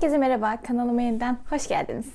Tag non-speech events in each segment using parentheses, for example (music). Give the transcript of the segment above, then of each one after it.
Herkese merhaba, kanalıma yeniden hoş geldiniz.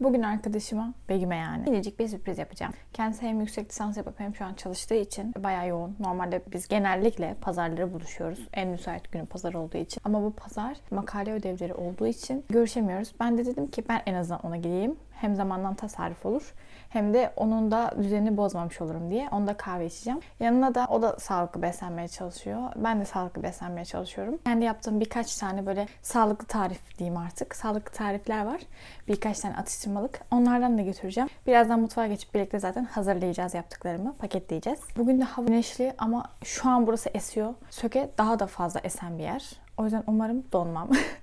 Bugün arkadaşıma, Begüm'e yani minicik bir sürpriz yapacağım. Kendisi hem yüksek lisans yapıp hem şu an çalıştığı için bayağı yoğun. Normalde biz genellikle pazarları buluşuyoruz. En müsait günü pazar olduğu için. Ama bu pazar makale ödevleri olduğu için görüşemiyoruz. Ben de dedim ki ben en azından ona gideyim. Hem zamandan tasarruf olur hem de onun da düzenini bozmamış olurum diye. Onda kahve içeceğim. Yanına da o da sağlıklı beslenmeye çalışıyor. Ben de sağlıklı beslenmeye çalışıyorum. Kendi yaptığım birkaç tane böyle sağlıklı tarif diyeyim artık. Sağlıklı tarifler var. Birkaç tane atıştırmalık. Onlardan da götüreceğim. Birazdan mutfağa geçip birlikte zaten hazırlayacağız yaptıklarımı. Paketleyeceğiz. Bugün de hava güneşli ama şu an burası esiyor. Söke daha da fazla esen bir yer. O yüzden umarım donmam. (laughs)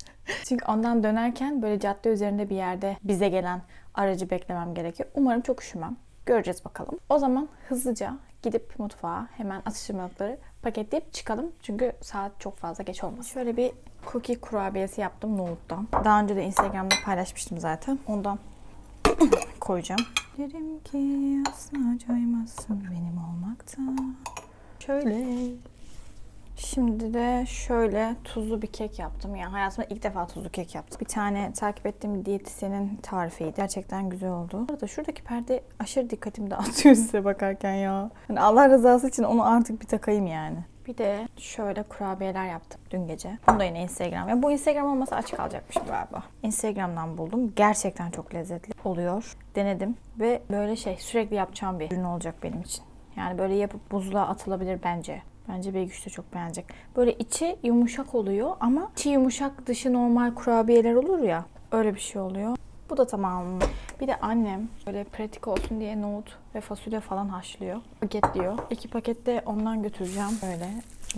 Çünkü ondan dönerken böyle cadde üzerinde bir yerde bize gelen aracı beklemem gerekiyor. Umarım çok üşümem. Göreceğiz bakalım. O zaman hızlıca gidip mutfağa hemen atıştırmalıkları paketleyip çıkalım. Çünkü saat çok fazla geç olmasın. Şöyle bir cookie kurabiyesi yaptım nohuttan. Daha önce de Instagram'da paylaşmıştım zaten. Ondan (coughs) koyacağım. Derim ki asla caymazsın benim olmaktan. Şöyle Şimdi de şöyle tuzlu bir kek yaptım. Yani hayatımda ilk defa tuzlu kek yaptım. Bir tane takip ettiğim bir diyetisyenin tarifiydi. Gerçekten güzel oldu. Bu arada şuradaki perde aşırı dikkatimi dağıtıyor (laughs) size bakarken ya. Yani Allah rızası için onu artık bir takayım yani. Bir de şöyle kurabiyeler yaptım dün gece. Bunu da yine Instagram. Ya bu Instagram olmasa aç kalacakmışım galiba. Instagram'dan buldum. Gerçekten çok lezzetli oluyor. Denedim ve böyle şey sürekli yapacağım bir ürün olacak benim için. Yani böyle yapıp buzluğa atılabilir bence. Bence Beygüç de çok beğenecek. Böyle içi yumuşak oluyor ama içi yumuşak dışı normal kurabiyeler olur ya. Öyle bir şey oluyor. Bu da tamam. Bir de annem böyle pratik olsun diye nohut ve fasulye falan haşlıyor. Paketliyor. İki pakette ondan götüreceğim. Böyle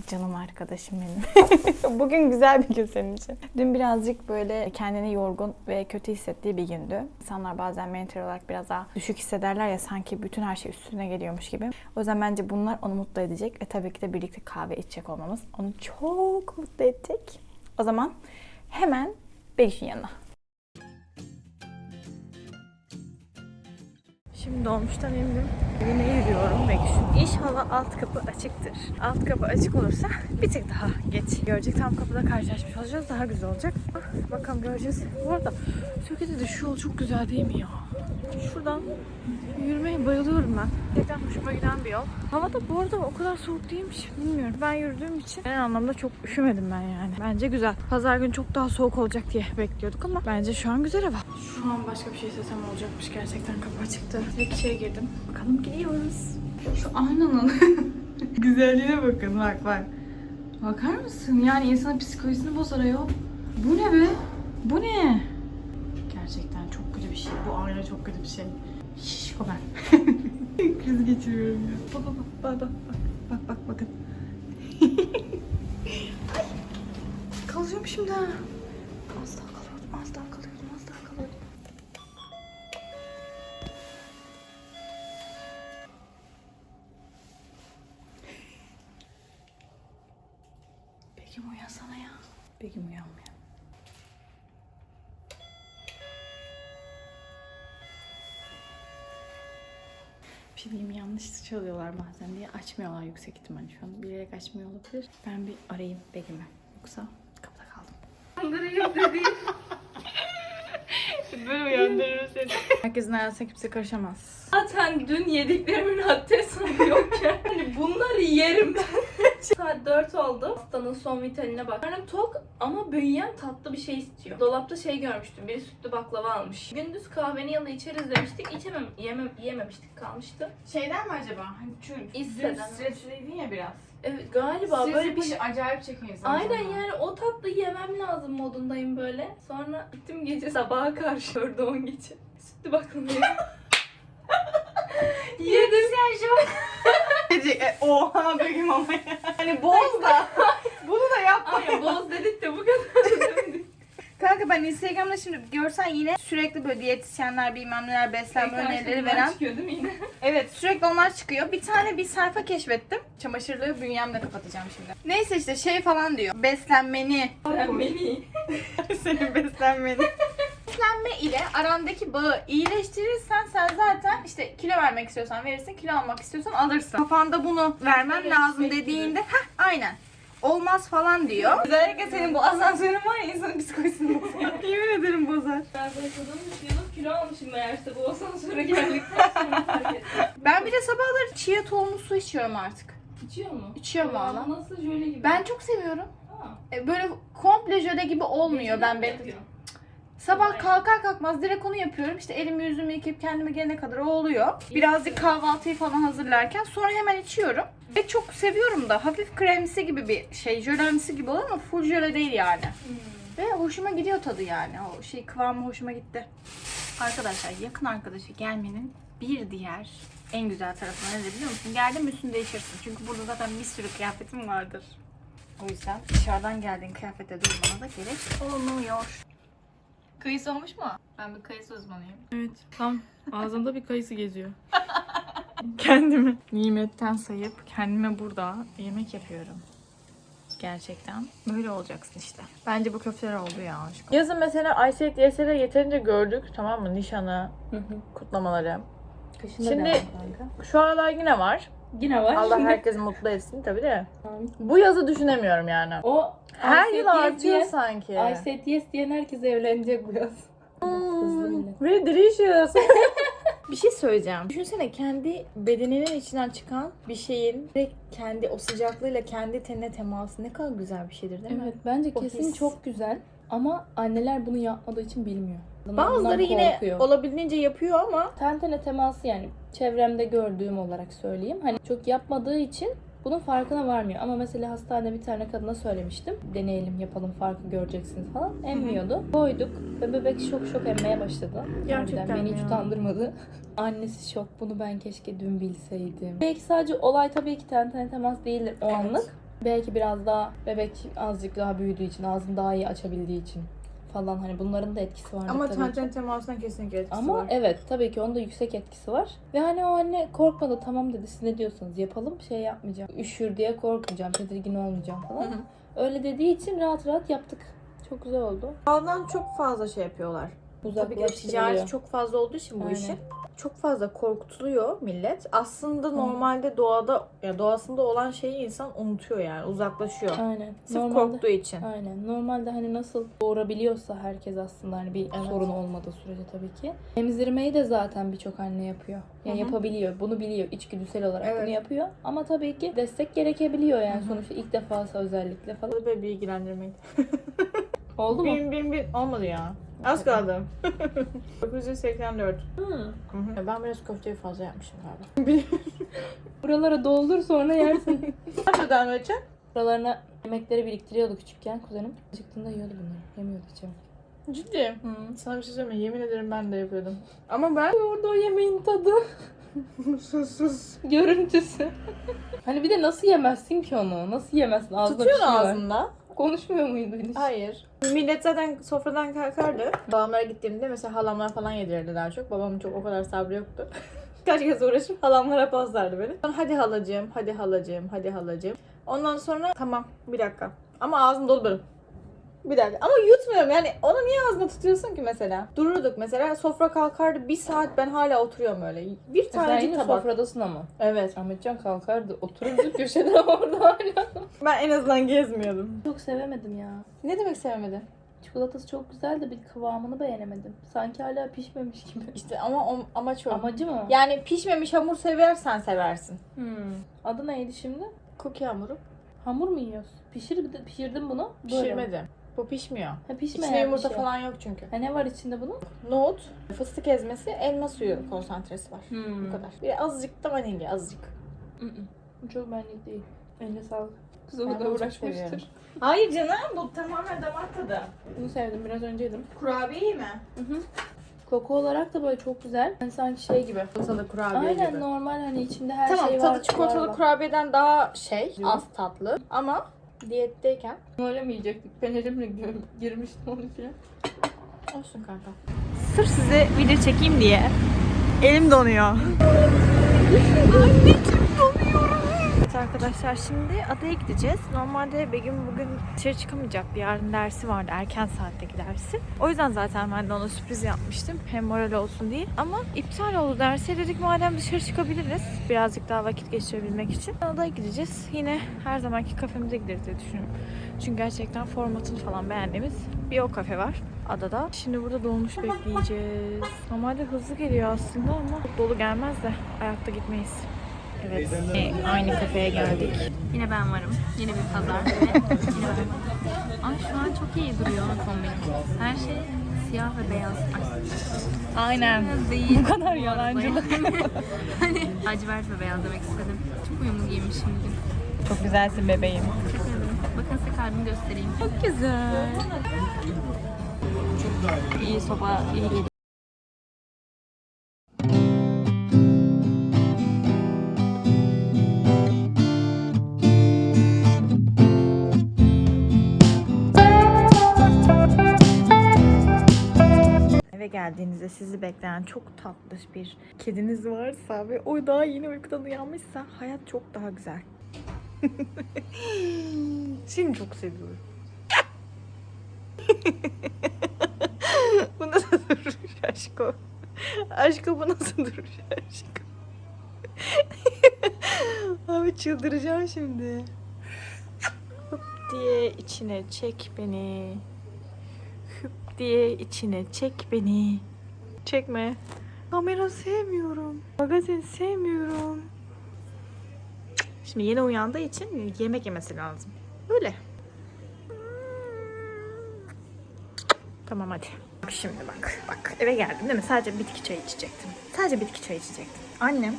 canım arkadaşım benim. (laughs) Bugün güzel bir gün senin için. Dün birazcık böyle kendini yorgun ve kötü hissettiği bir gündü. İnsanlar bazen mental olarak biraz daha düşük hissederler ya sanki bütün her şey üstüne geliyormuş gibi. O yüzden bence bunlar onu mutlu edecek ve tabii ki de birlikte kahve içecek olmamız onu çok mutlu edecek. O zaman hemen Begüş'ün yanına. Şimdi dolmuştan indim. Evine yürüyorum Begüş'ün. İnşallah alt kapı açıktır. Alt kapı açık olursa bir tık daha geç görecek. Tam kapıda karşılaşmış olacağız. Daha güzel olacak. Bakalım göreceğiz. Bu arada Türkiye'de de şu yol çok güzel değil mi ya? Şuradan yürümeye bayılıyorum ben. Gerçekten hoşuma giden bir yol. Hava da bu arada o kadar soğuk değilmiş. Bilmiyorum. Ben yürüdüğüm için genel anlamda çok üşümedim ben yani. Bence güzel. Pazar günü çok daha soğuk olacak diye bekliyorduk ama bence şu an güzel hava. Şu an başka bir şey istesem olacakmış. Gerçekten kapı açıktı. Direkt içeri girdim. Bakalım gidiyoruz. Şu aynanın (laughs) güzelliğine bakın. Bak bak. Bakar mısın? Yani insanın psikolojisini bozar ayol. Bu ne be? Bu ne? Gerçekten çok kötü bir şey. Bu ayna çok kötü bir şey. Şişko ben. (laughs) Kriz geçiriyorum ya. Bak bak bak bak bak bak bak bakın. (laughs) Ay. Kalacağım şimdi ha. Az daha kalıyordum, az daha kalıyordum, az daha kalıyordum. Begüm uyansana ya. Begüm uyanmıyor. Bir şey diyeyim yanlış çalıyorlar bazen diye açmıyorlar yüksek ihtimal şu an. Bilerek açmıyor olabilir. Ben bir arayayım Begüm'ü. Yoksa kapıda kaldım. Kandırayım dedi. (laughs) Böyle uyandırır seni. Herkesin hayatına kimse karışamaz. Zaten dün yediklerimin haddi sonu yokken hani bunları yerim ben. Saat 4 oldu. Hastanın son vitaline bak. Karnım tok ama bünyem tatlı bir şey istiyor. Dolapta şey görmüştüm. Biri sütlü baklava almış. Gündüz kahvenin yanında içeriz demiştik. İçemem, yemem, yiyememiştik kalmıştı. Şeyden mi acaba? Hani çünkü İsteden. dün stresliydin ya biraz. Evet galiba Stres böyle bir şey. acayip çekiyor insan. Aynen canını. yani o tatlı yemem lazım modundayım böyle. Sonra gittim gece sabaha karşı orada 10 gece. Sütlü baklavayı. (laughs) Yedim. E, oha Begüm ama ya. Hani boz da. (laughs) Bunu da yapma. Aynen boz dedik de bu kadar. Kanka ben Instagram'da şimdi görsen yine sürekli böyle diyetisyenler bilmem neler beslenme önerileri veren. çıkıyor değil mi yine? Evet sürekli onlar çıkıyor. Bir tane bir sayfa keşfettim. Çamaşırlığı bünyemle kapatacağım şimdi. Neyse işte şey falan diyor. Beslenmeni. Ben beni. (laughs) Senin beslenmeni. Beslenme ile arandaki bağı iyileştirirsen sen zaten işte kilo vermek istiyorsan verirsin, kilo almak istiyorsan alırsın. Kafanda bunu vermem Evet, lazım dediğinde heh, aynen. olmaz falan diyor. Özellikle senin bu asansörün var ya insanın psikolojisini bozuyor. (laughs) Yemin ederim bozar. Ben başladığım yıllık kilo almışım meğerse bu asansöre geldikten sonra fark ettim. Ben bir de sabahları chia tohumlu su içiyorum artık. İçiyor mu? İçiyorum valla. Nasıl jöle gibi? Ben çok seviyorum. Ha. E, Böyle komple jöle gibi olmuyor Geceden ben mi be. yapıyorsun? Sabah kalkar kalkmaz direkt onu yapıyorum. İşte elimi yüzümü yıkayıp kendime gelene kadar o oluyor. Birazcık kahvaltıyı falan hazırlarken sonra hemen içiyorum. Ve çok seviyorum da hafif kremsi gibi bir şey, jölemsi gibi oluyor ama full jöle değil yani. Hmm. Ve hoşuma gidiyor tadı yani. O şey kıvamı hoşuma gitti. Arkadaşlar yakın arkadaşı gelmenin bir diğer en güzel tarafı ne biliyor musun? Geldin mi üstünü değişirsin. Çünkü burada zaten bir sürü kıyafetim vardır. O yüzden dışarıdan geldiğin kıyafete durmana da gerek olmuyor. Kayısı olmuş mu? Ben bir kayısı uzmanıyım. Evet. Tam ağzımda bir kayısı geziyor. (laughs) Kendimi nimetten sayıp kendime burada yemek yapıyorum. Gerçekten. Böyle olacaksın işte. Bence bu köfteler oldu ya. Yazın mesela Ayşe Yeser'e yeterince gördük tamam mı? Nişanı, kutlamaları. Şimdi şu aralar yine var. Yine var. Allah (laughs) herkesi mutlu etsin tabii de. Bu yazı düşünemiyorum yani. O Her yıl artıyor diyen- sanki. I said yes diyen herkes evlenecek bu yaz. Bile. Very delicious. bir şey söyleyeceğim. Düşünsene kendi bedeninin içinden çıkan bir şeyin direkt kendi o sıcaklığıyla kendi tenine teması ne kadar güzel bir şeydir değil mi? Evet bence O kesin his. çok güzel. Ama anneler bunu yapmadığı için bilmiyor. Bazıları yine korkuyor. olabildiğince yapıyor ama ten tene teması yani çevremde gördüğüm olarak söyleyeyim. Hani çok yapmadığı için bunun farkına varmıyor. Ama mesela hastanede bir tane kadına söylemiştim. Deneyelim yapalım farkı göreceksiniz falan. Emmiyordu. Koyduk ve bebek şok şok emmeye başladı. Gerçekten Harbiden beni hiç ya? utandırmadı. (laughs) Annesi şok. Bunu ben keşke dün bilseydim. Belki sadece olay tabii ki ten tene temas değildir o anlık. Belki biraz daha bebek azıcık daha büyüdüğü için, ağzını daha iyi açabildiği için falan hani bunların da etkisi var. ama tabii ten ki. ten temasına kesinlikle etkisi Ama var. evet tabii ki onun da yüksek etkisi var. Ve hani o anne korkmadı tamam dedi siz ne diyorsanız yapalım şey yapmayacağım. Üşür diye korkmayacağım, tedirgin olmayacağım falan. Hı hı. Öyle dediği için rahat rahat yaptık. Çok güzel oldu. Doğadan çok fazla şey yapıyorlar. Tabii ki Uzaklaştırılıyor. ticareti çok fazla olduğu için bu Aynen. işin. Çok fazla korkutuluyor millet. Aslında normalde doğada ya doğasında olan şeyi insan unutuyor yani uzaklaşıyor. Aynen. Sırf Normalde, korktuğu için. aynen. Normalde hani nasıl doğurabiliyorsa herkes aslında hani bir Evet. sorun olmadığı sürece tabii ki. Emzirmeyi de zaten birçok anne yapıyor. Yani Hı hı. yapabiliyor. Bunu biliyor. içgüdüsel olarak Evet. bunu yapıyor. Ama tabii ki destek gerekebiliyor yani Hı hı. sonuçta ilk defası özellikle falan. Böyle bilgilendirmek. Oldu mu? Bin bin bin olmadı ya. Az kaldı. (laughs) 984. Hı hı. Ben biraz köfteyi fazla yapmışım galiba. (laughs) Buralara doldur sonra yersin. (laughs) Nasıl devam edeceğim? Buralarına yemekleri biriktiriyordu küçükken kuzenim. Acıktığında yiyordu bunları. Yemiyordu hiç yemek. Ciddi. Hı. Sana bir şey söyleyeyim mi? Yemin ederim ben de yapıyordum. Ama ben... Orada o yemeğin tadı. sus sus. Görüntüsü. hani bir de nasıl yemezsin ki onu? Nasıl yemezsin? Ağzında Tutuyorsun şey var. ağzında. Konuşmuyor muydu hiç? Hayır. Millet zaten sofradan kalkardı. Babamlara gittiğimde mesela halamlar falan yedirirdi daha çok. Babamın çok o kadar sabrı yoktu. (laughs) Kaç kez uğraşıp halamlara paslardı beni. Sonra hadi halacığım, hadi halacığım, hadi halacığım. Ondan sonra tamam bir dakika. Ama ağzım dolu böyle. Bir dakika. Ama yutmuyorum yani. Onu niye ağzına tutuyorsun ki mesela? Dururduk mesela. Sofra kalkardı. Bir saat ben hala oturuyorum öyle. Bir Sen tanecik yine tabak. sofradasın ama. Evet. Ahmetcan kalkardı. Otururdu (laughs) köşede orada hala. Ben en azından gezmiyordum. Çok sevemedim ya. Ne demek sevmedin? Çikolatası çok güzel de bir kıvamını beğenemedim. Sanki hala pişmemiş gibi. İşte ama o, amaç o. Amacı mı? Yani pişmemiş hamur seversen seversin. Hmm. Adı neydi şimdi? Cookie hamuru. Hamur mu yiyorsun? Pişir, pişirdin bunu. Böyle mi? Pişirmedim. Bu pişmiyor. Ha pişmeyen İçinde yumurta bir şey. falan yok çünkü. Ha ne var içinde bunun? Nohut, fıstık ezmesi, elma suyu konsantresi var. Hmm. Bu kadar. Bir azıcık da vanilya, azıcık. Bu çok benlik değil. Eline sağlık. Kız Ben orada bunu çok uğraşmıştır. Hayır canım, bu tamamen damak tadı. Bunu sevdim biraz önce yedim. Kurabiye iyi mi? Hı hı. Koku olarak da böyle çok güzel. Yani sanki şey gibi. Çikolatalı kurabiye Aynen gibi. normal hani içinde her tamam, şey var. tadı çikolatalı var. kurabiyeden daha şey, az tatlı. Ama diyetteyken yiyecektik? Peynirle girmiştim onun içine. olsun kanka. Sırf size video çekeyim diye elim donuyor. Arkadaşlar şimdi adaya gideceğiz. Normalde Begüm bugün dışarı çıkamayacaktı. Yarın dersi vardı. Erken saatteki dersi. O yüzden zaten ben de ona sürpriz yapmıştım. Hem moral olsun diye. Ama iptal oldu dersi. Dedik madem dışarı çıkabiliriz. Birazcık daha vakit geçirebilmek için. Adaya gideceğiz. Yine her zamanki kafemize gideriz diye düşünüyorum. Çünkü gerçekten formatını falan beğendiğimiz bir o kafe var adada. Şimdi burada dolmuş bekleyeceğiz. Normalde hızlı geliyor aslında ama dolu gelmez de ayakta gitmeyiz. Evet, yine aynı kafeye geldik. Yine ben varım. Yine bir pazar. Yine ben varım. Şu an çok iyi duruyor kombinim. Her şey siyah ve beyaz. Ay, Aynen. değil. Bu kadar yalancılık. (laughs) hani lacivert ve beyaz demek istedim. Çok uyumlu giymişim bugün. Çok güzelsin bebeğim. Teşekkür ederim. Bakın size kalbimi göstereyim. Çok güzel. İyi soba, iyi geliyor. Geldiğinizde sizi bekleyen çok tatlış bir kediniz varsa ve o daha yeni uykudan uyanmışsa hayat çok daha güzel. (laughs) Seni çok seviyorum. (laughs) bu nasıl duruş aşko? Aşko bu nasıl duruş aşko? (laughs) Abi çıldıracağım şimdi. Hıp diye içine çek beni. Diye içine çek beni. Çekme. Kamera sevmiyorum. Magazin sevmiyorum. Şimdi yeni uyandığı için yemek yemesi lazım. Öyle. Tamam hadi. Bak şimdi bak. Bak eve geldim değil mi? Sadece bitki çayı içecektim. Sadece bitki çayı içecektim. Annem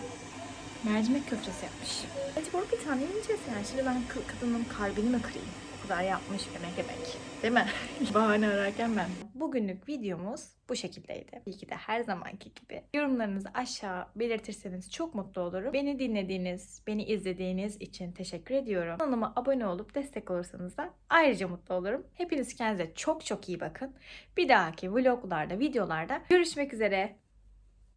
mercimek köftesi yapmış. Acaba bir tane yiyeceğiz yani. Şimdi ben kadının kalbini mi kırayım? Kadar yapmış emek emek. Değil mi? (laughs) Bahane ararken ben. Bugünlük videomuz bu şekildeydi. İyi ki de her zamanki gibi. Yorumlarınızı aşağı belirtirseniz çok mutlu olurum. Beni dinlediğiniz, beni izlediğiniz için teşekkür ediyorum. Kanalıma abone olup destek olursanız da ayrıca mutlu olurum. Hepiniz kendinize çok çok iyi bakın. Bir dahaki vloglarda, videolarda görüşmek üzere.